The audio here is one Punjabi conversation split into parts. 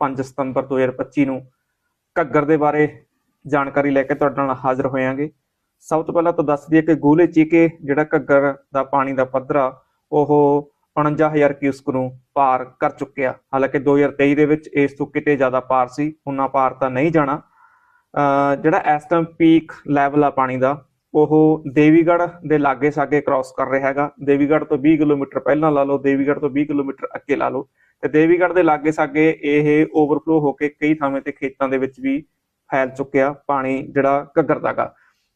5 ਸਤੰਬਰ 2025 ਨੂੰ ਘੱਗਰ ਦੇ ਬਾਰੇ ਜਾਣਕਾਰੀ ਲੈ ਕੇ ਤੁਹਾਡੇ ਨਾਲ ਹਾਜ਼ਰ ਹੋਇਆਂਗੇ। ਸਭ ਤੋਂ ਪਹਿਲਾਂ ਤਾਂ ਦੱਸ ਦਈਏ ਕਿ ਗੋਲੇ ਚੀਕੇ ਜਿਹੜਾ ਘੱਗਰ ਦਾ ਪਾਣੀ ਦਾ ਪੱਧਰ ਆ ਉਹ 49000 ਕਿਊਸਕ ਨੂੰ ਪਾਰ ਕਰ ਚੁੱਕਿਆ। ਹਾਲਾਂਕਿ 2023 ਦੇ ਵਿੱਚ ਇਸ ਤੋਂ ਕਿਤੇ ਜ਼ਿਆਦਾ ਪਾਰ ਸੀ ਉਹਨਾਂ ਪਾਰ ਤਾਂ ਨਹੀਂ ਜਾਣਾ। ਅਹ ਜਿਹੜਾ ਇਸ ਟਾਈਮ ਪੀਕ ਲੈਵਲ ਆ ਪਾਣੀ ਦਾ, ਉਹ ਦੇਵੀਗੜ੍ਹ ਦੇ ਲਾਗੇ ਸਾਗੇ ਕ੍ਰਾਸ ਕਰ ਰਿਹਾ ਹੈਗਾ। ਦੇਵੀਗੜ੍ਹ ਤੋਂ 20 ਕਿਲੋਮੀਟਰ ਪਹਿਲਾਂ ਲਾ ਲਓ, ਦੇਵੀਗੜ੍ਹ ਤੋਂ 20 ਕਿਲੋਮੀਟਰ ਅੱਗੇ ਲਾ ਲਓ। ਤੇ ਦੇਵੀਗੜ੍ਹ ਦੇ ਲਾਗੇ ਸਾਗੇ ਇਹ ਓਵਰਫਲੋ ਹੋ ਕੇ ਕਈ ਥਾਵੇਂ ਤੇ ਖੇਤਾਂ ਦੇ ਵਿੱਚ ਵੀ ਫੈਲ ਚੁੱਕਿਆ ਪਾਣੀ ਜਿਹੜਾ ਘੱਗਰ ਦਾਗਾ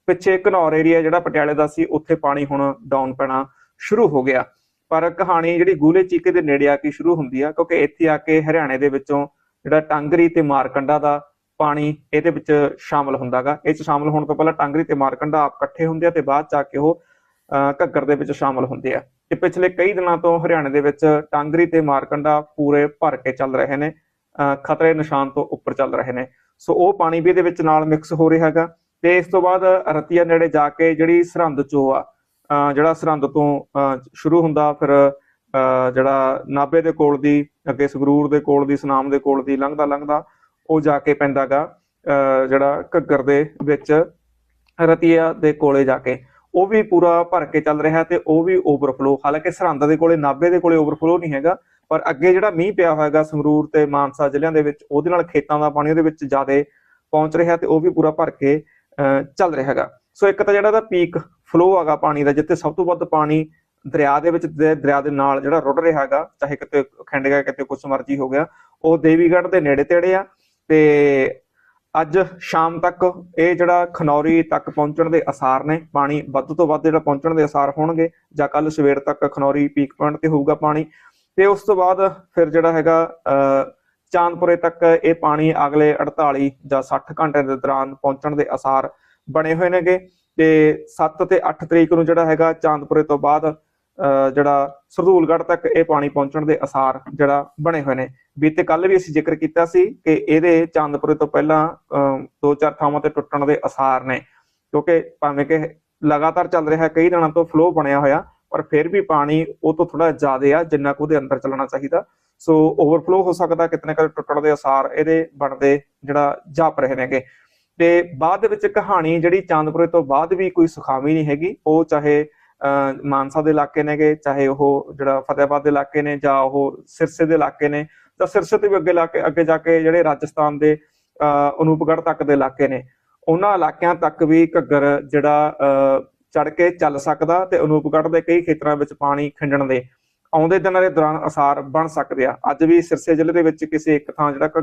ਪਿੱਛੇ ਘਨੌਰ ਏਰੀਆ ਜਿਹੜਾ ਪਟਿਆਲੇ ਦਾ ਸੀ, ਉੱਥੇ ਪਾਣੀ ਹੁਣ ਡਾਊਨ ਪੈਣਾ ਸ਼ੁਰੂ ਹੋ ਗਿਆ। ਪਰ ਕਹਾਣੀ ਜਿਹੜੀ ਗੂਲੇ ਚੀਕੇ ਦੇ ਨੇੜੇ ਆ ਕੇ ਸ਼ੁਰੂ ਹੁੰਦੀ ਆ, ਕਿਉਂਕਿ ਇੱਥੇ ਆ ਕੇ ਹਰਿਆਣੇ ਦੇ ਵਿੱਚੋਂ ਜਿਹੜਾ ਟਾਂਗਰੀ ਤੇ ਮਾਰਕੰਡਾ ਦਾ ਪਾਣੀ ਇਹਦੇ ਵਿੱਚ ਸ਼ਾਮਲ ਹੁੰਦਾਗਾ ਇਹ ਚ ਸ਼ਾਮਲ ਹੋਣ ਤੋਂ ਪਹਿਲਾਂ ਟਾਂਗਰੀ ਤੇ ਮਾਰਕੰਡਾ ਆਪ ਇਕੱਠੇ ਹੁੰਦੇ ਆ ਤੇ ਬਾਅਦ ਚ ਆ ਕੇ ਉਹ ਘੱਗਰ ਦੇ ਵਿੱਚ ਸ਼ਾਮਲ ਹੁੰਦੇ ਆ। ਤੇ ਪਿਛਲੇ ਕਈ ਦਿਨਾਂ ਤੋਂ ਹਰਿਆਣੇ ਦੇ ਵਿੱਚ ਟਾਂਗਰੀ ਤੇ ਮਾਰਕੰਡਾ ਪੂਰੇ ਭਰ ਕੇ ਚੱਲ ਰਹੇ ਨੇ ਖਤਰੇ ਨਿਸ਼ਾਨ ਤੋਂ ਉੱਪਰ ਚੱਲ ਰਹੇ ਨੇ। ਸੋ ਉਹ ਪਾਣੀ ਵੀ ਇਹਦੇ ਵਿੱਚ ਨਾਲ ਮਿਕਸ ਹੋ ਰਿਹਾ ਹੈਗਾ ਤੇ ਇਸ ਤੋਂ ਬਾਅਦ ਰਤੀਆ ਨੇੜੇ ਜਾ ਕੇ ਜਿਹੜੀ ਸਰਹੰਦ ਚੋ ਆ ਜਿਹੜਾ ਸਰਹੰਦ ਤੋਂ ਅਹ, ਸ਼ੁਰੂ ਹੁੰਦਾ ਫਿਰ ਅਹ, ਜਿਹੜਾ ਨਾਭੇ ਦੇ ਕੋਲ ਦੀ ਅੱਗੇ ਸੰਗਰੂਰ ਦੇ ਕੋਲ ਦੀ ਸੁਨਾਮ ਦੇ ਕੋਲ ਦੀ ਲੰਘਦਾ ਲੰਘਦਾ ਉਹ ਜਾ ਕੇ ਪੈਂਦਾਗਾ ਅਹ, ਜਿਹੜਾ ਘੱਗਰ ਦੇ ਵਿੱਚ ਰਤੀਆ ਦੇ ਕੋਲੇ ਜਾ ਕੇ। ਉਹ ਵੀ ਪੂਰਾ ਭਰ ਕੇ ਚੱਲ ਰਿਹਾ ਤੇ ਉਹ ਵੀ ਓਵਰਫਲੋ ਹਾਲਾਂਕਿ ਸਰਹੰਦ ਦੇ ਕੋਲੇ ਨਾਭੇ ਦੇ ਕੋਲੇ ਓਵਰਫਲੋ ਨਹੀਂ ਹੈਗਾ ਪਰ ਅੱਗੇ ਜਿਹੜਾ ਮੀਂਹ ਪਿਆ ਹੋਇਆਗਾ ਸੰਗਰੂਰ ਤੇ ਮਾਨਸਾ ਜ਼ਿਲ੍ਹਿਆਂ ਦੇ ਵਿੱਚ ਉਹਦੇ ਨਾਲ ਖੇਤਾਂ ਦਾ ਪਾਣੀ ਉਹਦੇ ਵਿੱਚ ਜ਼ਿਆਦਾ ਪਹੁੰਚ ਰਿਹਾ ਤੇ ਉਹ ਵੀ ਪੂਰਾ ਭਰ ਕੇ ਅਹ, ਚੱਲ ਰਿਹਾ ਹੈਗਾ। ਸੋ ਇੱਕ ਤਾਂ ਜਿਹੜਾ ਦਾ ਪੀਕ ਫਲੋ ਹੈਗਾ ਪਾਣੀ ਦਾ ਜਿੱਥੇ ਸਭ ਤੋਂ ਵੱਧ ਪਾਣੀ ਦਰਿਆ ਦੇ ਵਿੱਚ ਦਰਿਆ ਦੇ ਨਾਲ ਜਿਹੜਾ ਰੁੜ ਰਿਹਾ ਹੈਗਾ ਚਾਹੇ ਕਿਤੇ ਖਿੰਡ ਗਿਆ ਕਿਤੇ ਕੁਛ ਮਰਜ਼ੀ ਹੋ ਗਿਆ ਉਹ ਦੇਵੀਗੜ੍ਹ ਦੇ ਨੇੜੇ ਤੇੜੇ ਆ ਤੇ ਅੱਜ ਸ਼ਾਮ ਤੱਕ ਇਹ ਜਿਹੜਾ ਖਨੌਰੀ ਤੱਕ ਪਹੁੰਚਣ ਦੇ ਅਸਾਰ ਨੇ ਪਾਣੀ ਵੱਧ ਤੋਂ ਵੱਧ ਜਿਹੜਾ ਪਹੁੰਚਣ ਦੇ ਅਸਾਰ ਹੋਣਗੇ ਜਾਂ ਕੱਲ ਸਵੇਰ ਤੱਕ ਖਨੌਰੀ ਪੀਕ ਪੁਆਇੰਟ ਤੇ ਹੋਊਗਾ ਪਾਣੀ ਤੇ ਉਸ ਤੋਂ ਬਾਅਦ ਫਿਰ ਜਿਹੜਾ ਹੈਗਾ ਅਹ, ਚਾਂਦਪੁਰੇ ਤੱਕ ਇਹ ਪਾਣੀ ਅਗਲੇ 48 ਜਾਂ 60 ਘੰਟੇ ਦੇ ਦੌਰਾਨ ਪਹੁੰਚਣ ਦੇ ਅਸਾਰ ਬਣੇ ਹੋਏ ਨੇਗੇ ਤੇ 7 ਤੇ 8 ਤਰੀਕ ਨੂੰ ਜਿਹੜਾ ਹੈਗਾ ਚਾਂਦਪੁਰੇ ਤੋਂ ਬਾਅਦ ਜਿਹੜਾ ਸਰਦੂਲਗੜ੍ਹ ਤੱਕ ਇਹ ਪਾਣੀ ਪਹੁੰਚਣ ਦੇ ਅਸਾਰ ਜਿਹੜਾ ਬਣੇ ਹੋਏ ਨੇ। ਬੀਤੇ ਕੱਲ ਵੀ ਅਸੀਂ ਜ਼ਿਕਰ ਕੀਤਾ ਸੀ ਕਿ ਇਹਦੇ ਚਾਂਦਪੁਰੇ ਤੋਂ ਪਹਿਲਾਂ ਦੋ ਚਾਰ ਥਾਵਾਂ ਤੇ ਟੁੱਟਣ ਦੇ ਅਸਾਰ ਨੇ। ਕਿਉਂਕਿ ਭਾਵੇਂ ਕਿ ਲਗਾਤਾਰ ਚੱਲ ਰਿਹਾ, ਕਈ ਦਿਨਾਂ ਤੋਂ ਫਲੋ ਬਣਿਆ ਹੋਇਆ, ਪਰ ਫਿਰ ਵੀ ਪਾਣੀ ਉਹ ਤੋਂ ਥੋੜਾ ਜ਼ਿਆਦਾ ਆ, ਜਿੰਨਾ ਕੁ ਉਹਦੇ ਅੰਦਰ ਚੱਲਣਾ ਚਾਹੀਦਾ। ਸੋ ਓਵਰਫਲੋ ਹੋ ਸਕਦਾ ਕਿਤਨੇ ਕਦੇ ਟੁੱਟਣ ਦੇ ਅਸਾਰ ਇਹਦੇ ਬਣਦੇ ਜਿਹੜਾ ਜਾਪ ਰਹੇ ਨੇਗੇ। ਤੇ ਬਾਅਦ ਦੇ ਵਿੱਚ ਕਹਾਣੀ ਜਿਹੜੀ ਚਾਂਦਪੁਰੇ ਤੋਂ ਬਾਅਦ ਵੀ ਕੋਈ ਸੁਖਾਵੀ ਨਹੀਂ ਹੈਗੀ, ਉਹ ਚਾਹੇ ਮਾਨਸਾ ਦੇ ਇਲਾਕੇ ਨੇਗੇ ਚਾਹੇ ਉਹ ਜਿਹੜਾ ਫਤਿਹਾਬਾਦ ਦੇ ਇਲਾਕੇ ਨੇ ਜਾਂ ਉਹ ਸਿਰਸੇ ਦੇ ਇਲਾਕੇ ਨੇ ਤਾਂ ਸਿਰਸੇ ਤੋਂ ਵੀ ਅੱਗੇ ਲਾ ਕੇ ਅੱਗੇ ਜਾ ਕੇ ਜਿਹੜੇ ਰਾਜਸਥਾਨ ਦੇ ਅਹ, ਅਨੂਪਗੜ੍ਹ ਤੱਕ ਦੇ ਇਲਾਕੇ ਨੇ। ਉਹਨਾਂ ਇਲਾਕਿਆਂ ਤੱਕ ਵੀ ਘੱਗਰ ਜਿਹੜਾ ਚੜ ਕੇ ਚੱਲ ਸਕਦਾ ਤੇ ਅਨੂਪਗੜ੍ਹ ਦੇ ਕਈ ਖੇਤਰਾਂ ਵਿੱਚ ਪਾਣੀ ਖਿੰਡਣ ਦੇ ਆਉਂਦੇ ਦਿਨਾਂ ਦੇ ਦੌਰਾਨ ਅਸਾਰ ਬਣ ਸਕਦੇ ਆ। ਅੱਜ ਵੀ ਸਿਰਸੇ ਜ਼ਿਲ੍ਹੇ ਦੇ ਵਿੱਚ ਕਿਸੇ ਇੱਕ ਥਾਂ ਜਿਹੜਾ ਘ-